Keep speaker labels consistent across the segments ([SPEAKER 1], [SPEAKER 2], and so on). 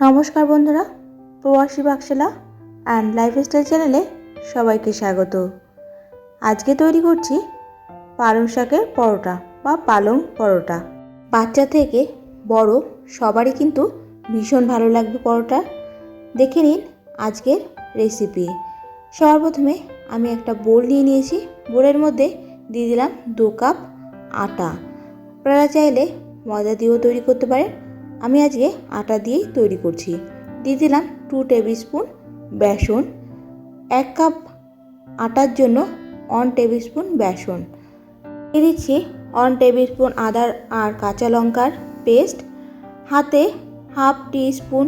[SPEAKER 1] নমস্কার বন্ধুরা, প্রবাসী বাক্সেলা অ্যান্ড লাইফস্টাইল চ্যানেলে সবাইকে স্বাগত। আজকে তৈরি করছি পালং শাকের পরোটা বা পালং পরোটা। বাচ্চা থেকে বড় সবারই কিন্তু ভীষণ ভালো লাগবে পরোটা। দেখে নিন আজকের রেসিপি সবার প্রথমে আমি একটা বোল নিয়ে নিয়েছি। বোলের মধ্যে দিয়ে দিলাম দু কাপ আটা। আপনারা চাইলে ময়দা দিয়েও তৈরি করতে পারেন। আমি আজকে আটা দিয়েই তৈরি করছি। দিয়ে দিলাম টু টেবিল স্পুন বেসন, এক কাপ আটার জন্য ওয়ান টেবিল স্পুন বেসন। দিয়ে দিচ্ছি ওয়ান টেবিল স্পুন আদার আর কাঁচা লঙ্কার পেস্ট হাতে হাফ টি স্পুন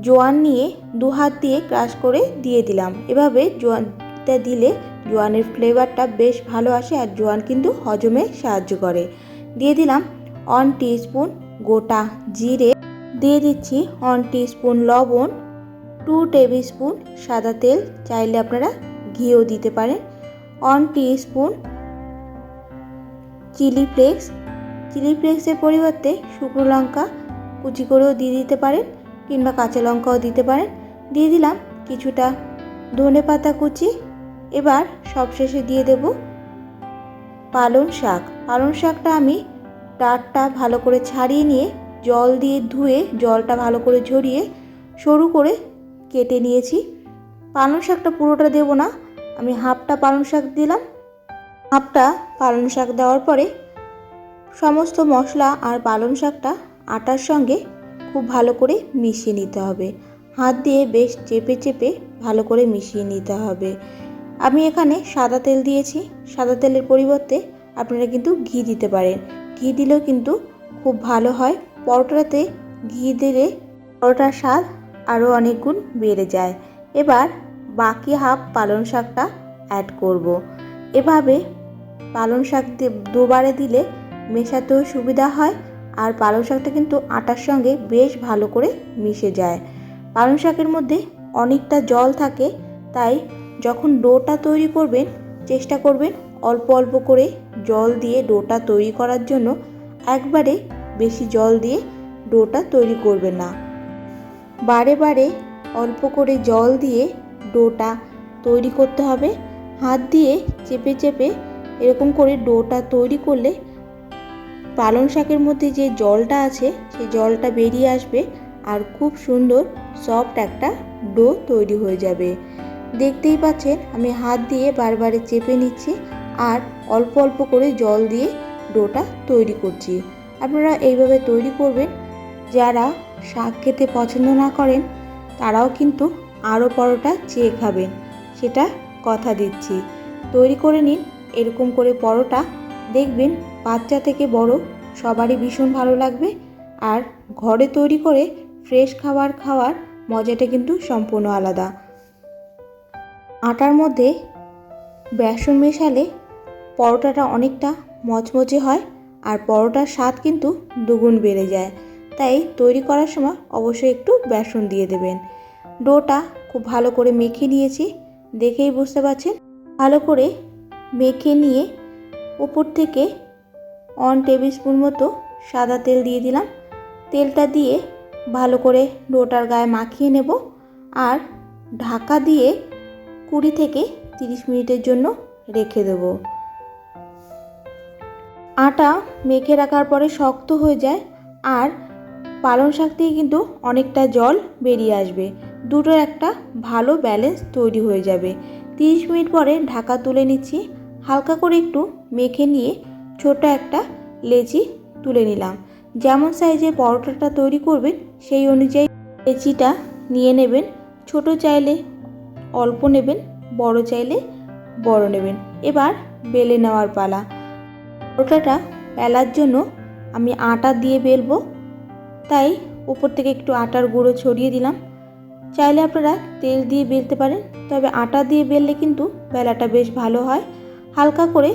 [SPEAKER 1] জোয়ান নিয়ে দু হাত দিয়ে ক্রাশ করে দিয়ে দিলাম। এভাবে জোয়ানটা দিলে জোয়ানের ফ্লেভারটা বেশ ভালো আসে আর জোয়ান কিন্তু হজমে সাহায্য করে। দিয়ে দিলাম ওয়ান স্পুন গোটা জিরে দিয়ে দিচ্ছি ওয়ান স্পুন লবণ টু টেবিল স্পুন সাদা তেল, চাইলে আপনারা ঘিও দিতে পারেন one spoon chilli flakes chilli ফ্লেক্সের পরিবর্তে শুকনো লঙ্কা কুচি করেও দিয়ে দিতে পারেন কিংবা কাঁচা লঙ্কাও দিতে পারেন। দিয়ে দিলাম কিছুটা ধনে পাতা কুচি। এবার সবশেষে দিয়ে দেব পালং শাক। পালং শাকটা আমি ডাঁটটা ভালো করে ছাড়িয়ে নিয়ে জল দিয়ে ধুয়ে জলটা ভালো করে ঝরিয়ে সরু করে কেটে নিয়েছি। পালং শাকটা পুরোটা দেব না। আমি হাফটা পালং শাক দিলাম। হাফটা পালং শাক দেওয়ার পরে সমস্ত মশলা আর পালং শাকটা আটার সঙ্গে খুব ভালো করে মিশিয়ে নিতে হবে। হাত দিয়ে বেশ চেপে চেপে ভালো করে মিশিয়ে নিতে হবে। আমি এখানে সাদা তেল দিয়েছি। সাদা তেলের পরিবর্তে আপনারা কিন্তু ঘি দিতে পারেন। ঘি দিলেও কিন্তু খুব ভালো হয়। পরোটাতে ঘি দিলে পরোটার স্বাদ আরও অনেক গুণ বেড়ে যায়। এবার বাকি হাফ পালং শাকটা অ্যাড করব। এভাবে পালং শাক দুবারে দিলে মেশাতেও সুবিধা হয় আর পালং শাকটা কিন্তু আটার সঙ্গে বেশ ভালো করে মিশে যায়। পালং শাকের মধ্যে অনেকটা জল থাকে, তাই যখন ডোটা তৈরি করবেন, চেষ্টা করবেন অল্প অল্প করে জল দিয়ে ডোটা তৈরি করার জন্য একবারে বেশি জল দিয়ে ডোটা তৈরি করবে না। বারে বারে অল্প করে জল দিয়ে ডোটা তৈরি করতে হবে। হাত দিয়ে চেপে চেপে এরকম করে ডোটা তৈরি করলে পালং শাকের মধ্যে যে জলটা আছে, সেই জলটা বেরিয়ে আসবে আর খুব সুন্দর সফট একটা ডো তৈরি হয়ে যাবে। দেখতেই পাচ্ছেন, আমি হাত দিয়ে বারবারে চেপে নিচ্ছি। আর অল্প অল্প করে জল দিয়ে ডোটা তৈরি করছি। আপনারা এইভাবে তৈরি করবেন। যারা শাক খেতে পছন্দ না করেন, তারাও কিন্তু আরও পরোটা চেয়ে খাবেন। সেটা কথা দিচ্ছি। তৈরি করে নিন, এরকম করে পরোটা। দেখবেন বাচ্চা থেকে বড় সবারই ভীষণ ভালো লাগবে। আর ঘরে তৈরি করে ফ্রেশ খাবার খাওয়ার মজাটা কিন্তু সম্পূর্ণ আলাদা। আটার মধ্যে বেসন মেশালে পরোটাটা অনেকটা মচমচে হয় আর পরোটার স্বাদ কিন্তু দুগুণ বেড়ে যায়। তাই তৈরি করার সময় অবশ্যই একটু বেসন দিয়ে দেবেন। ডোটা খুব ভালো করে মেখে নিয়েছি, দেখেই বুঝতে পারছেন? ভালো করে মেখে নিয়ে উপর থেকে ওয়ান টেবিল স্পুন মতো সাদা তেল দিয়ে দিলাম। তেলটা দিয়ে ভালো করে ডোটার গায়ে মাখিয়ে নেব আর ঢাকা দিয়ে কুড়ি থেকে তিরিশ মিনিটের জন্য রেখে দেব। আটা মেখে রাখার পরে শক্ত হয়ে যায় আর পালং শাক থেকে কিন্তু অনেকটা জল বেরিয়ে আসবে। দুটোর একটা ভালো ব্যালেন্স তৈরি হয়ে যাবে। তিরিশ মিনিট পরে ঢাকা তুলে নিচ্ছি। হালকা করে একটু মেখে নিয়ে ছোট একটা লেচি তুলে নিলাম। যেমন সাইজে পরোটাটা তৈরি করবেন, সেই অনুযায়ী লেচিটা নিয়ে নেবেন। ছোট চাইলে অল্প নেবেন, বড় চাইলে বড় নেবেন। এবার বেলে নেওয়ার পালা। পরোটাটা বেলার জন্য আমি আটা দিয়ে বেলবো। তাই উপর থেকে একটু আটার গুঁড়ো ছড়িয়ে দিলাম। চাইলে আপনারা তেল দিয়ে বেলতে পারেন, তবে আটা দিয়ে বেললে কিন্তু বেলাটা বেশ ভালো হয়। হালকা করে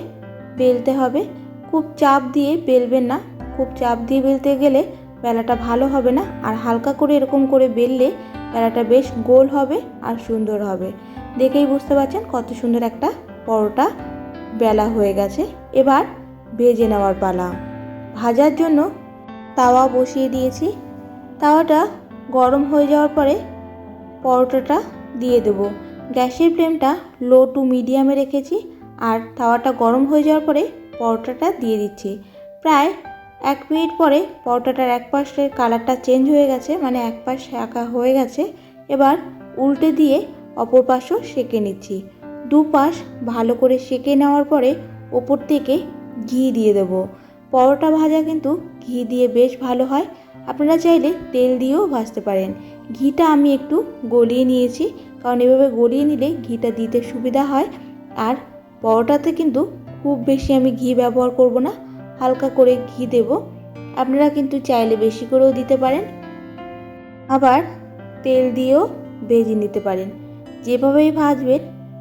[SPEAKER 1] বেলতে হবে। খুব চাপ দিয়ে বেলবেন না। খুব চাপ দিয়ে বেলতে গেলে বেলাটা ভালো হবে না। আর হালকা করে এরকম করে বেললে বেলাটা বেশ গোল হবে আর সুন্দর হবে। দেখেই বুঝতে পারছেন কত সুন্দর একটা পরোটা বেলা হয়ে গেছে। এবার ভেজে নেওয়ার পালা। ভাজার জন্য তাওয়া বসিয়ে দিয়েছি। তাওয়াটা গরম হয়ে যাওয়ার পরে পরোটাটা দিয়ে দেবো। গ্যাসের ফ্লেমটা লো টু মিডিয়ামে রেখেছি আর তাওয়াটা গরম হয়ে যাওয়ার পরে পরোটাটা দিয়ে দিচ্ছি। প্রায় এক মিনিট পরে পরোটাটার এক পাশের কালারটা চেঞ্জ হয়ে গেছে মানে এক পাশ আঁকা হয়ে গেছে। এবার উল্টে দিয়ে অপর পাশও সেঁকে নিচ্ছি। দু পাশ ভালো করে সেঁকে নেওয়ার পরে ওপর থেকে ঘি দিয়ে দেবো। পরোটা ভাজা কিন্তু ঘি দিয়ে বেশ ভালো হয়। আপনারা চাইলে তেল দিয়েও ভাজতে পারেন। ঘিটা আমি একটু গলিয়ে নিয়েছি, কারণ এভাবে গলিয়ে নিলে ঘিটা দিতে সুবিধা হয়। আর পরোটাতে কিন্তু খুব বেশি আমি ঘি ব্যবহার করব না, হালকা করে ঘি দেব। আপনারা কিন্তু চাইলে বেশি করেও দিতে পারেন। আবার তেল দিয়েও ভেজে নিতে পারেন। যেভাবেই ভাজবেন,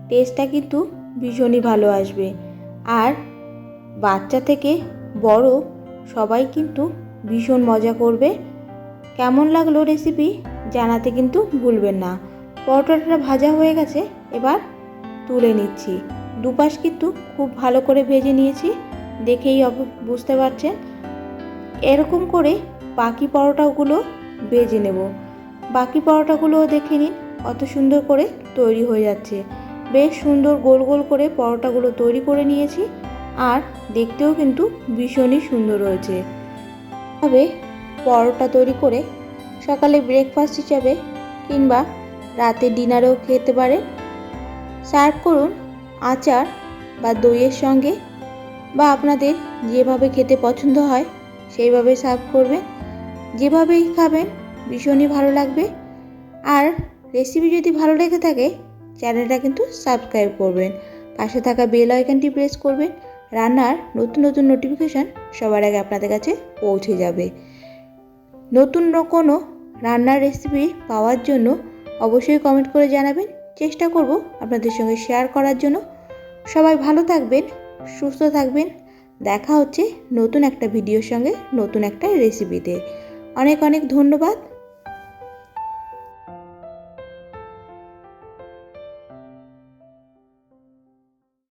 [SPEAKER 1] টেস্টটা কিন্তু ভীষণই ভালো আসবে। আর বাচ্চা থেকে বড় সবাই কিন্তু ভীষণ মজা করবে। কেমন লাগল রেসিপি জানাতে কিন্তু ভুলবেন না। পরোটাটা ভাজা হয়ে গেছে, এবার তুলে নিচ্ছি। দুপাশ কিন্তু খুব ভালো করে ভেজে নিয়েছি, দেখেই বুঝতে পারছেন। এরকম করে বাকি পরোটাগুলো ভেজে নেব। বাকি পরোটাগুলোও দেখে নিন, কত সুন্দর করে তৈরি হয়ে যাচ্ছে। বেশ সুন্দর গোল গোল করে পরোটাগুলো তৈরি করে নিয়েছি। আর দেখতেও কিন্তু ভীষণই সুন্দর হয়েছে তবে পরোটা তৈরি করে সকালে ব্রেকফাস্ট হিসাবে কিংবা রাতে ডিনারেও খেতে পারেন। সার্ভ করুন আচার বা দইয়ের সঙ্গে বা আপনাদের যেভাবে খেতে পছন্দ হয় সেইভাবে সার্ভ করবেন। যেভাবেই খাবেন ভীষণই ভালো লাগবে। আর রেসিপি যদি ভালো লেগে থাকে চ্যানেলটা কিন্তু সাবস্ক্রাইব করবেন। পাশে থাকা বেল আইকনটি প্রেস করবেন। রান্নার নতুন নতুন নোটিফিকেশান সবার আগে আপনাদের কাছে পৌঁছে যাবে। নতুন কোনো রান্নার রেসিপি পাওয়ার জন্য অবশ্যই কমেন্ট করে জানাবেন। চেষ্টা করব আপনাদের সঙ্গে শেয়ার করার জন্য। সবাই ভালো থাকবেন, সুস্থ থাকবেন। দেখা হচ্ছে নতুন একটা ভিডিওর সঙ্গে নতুন একটা রেসিপিতে অনেক অনেক ধন্যবাদ।